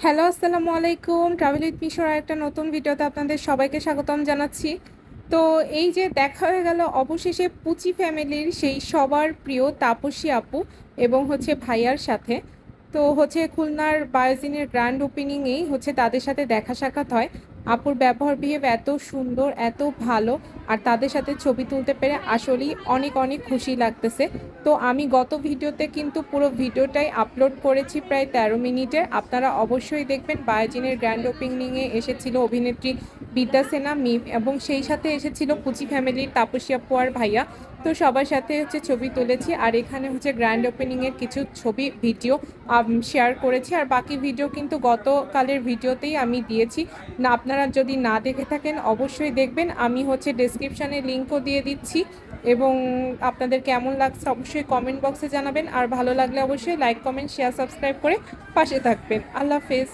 Hello, আসসালামু আলাইকুম। Travel with মিশর একটা নতুন ভিডিওতে আপনাদের সবাইকে স্বাগতম জানাচ্ছি। তো এই যে দেখা হয়ে গেল, অবশেষে পুচি ফ্যামিলির সেই সবার প্রিয় তাপসী আপু এবং হচ্ছে ভাইয়ার সাথে। তো হচ্ছে খুলনার বায়োজিনের গ্র্যান্ড ওপেনিংয়েই হচ্ছে তাদের সাথে দেখা সাক্ষাৎ হয়। আপুর ব্যবহার বিহেভ এত সুন্দর, এত ভালো, আর তাদের সাথে ছবি তুলতে পেরে আসলেই অনেক অনেক খুশি লাগতেছে। তো আমি গত ভিডিওতে কিন্তু পুরো ভিডিওটাই আপলোড করেছি প্রায় তেরো মিনিটের আপনারা অবশ্যই দেখবেন বায়োজিনের গ্র্যান্ড ওপেনিংয়ে এসেছিল অভিনেত্রী বিদ্যা সেনা, মিম, এবং সেই সাথে এসেছিল পুচি ফ্যামিলির তাপসী আপু আর ভাইয়া। তো সবার সাথে হচ্ছে ছবি তুলেছি, আর এখানে হচ্ছে গ্র্যান্ড ওপেনিংয়ের কিছু ছবি ভিডিও শেয়ার করেছি। আর বাকি ভিডিও কিন্তু গতকালের ভিডিওতেই আমি দিয়েছি। না, আপনারা যদি না দেখে থাকেন, অবশ্যই দেখবেন। আমি হচ্ছে ডেসক্রিপশানে লিঙ্কও দিয়ে দিচ্ছি এবং আপনাদের কেমন লাগছে অবশ্যই কমেন্ট বক্সে জানাবেন। আর ভালো লাগলে অবশ্যই লাইক কমেন্ট শেয়ার সাবস্ক্রাইব করে পাশে থাকবেন। আল্লাহ হাফেজ।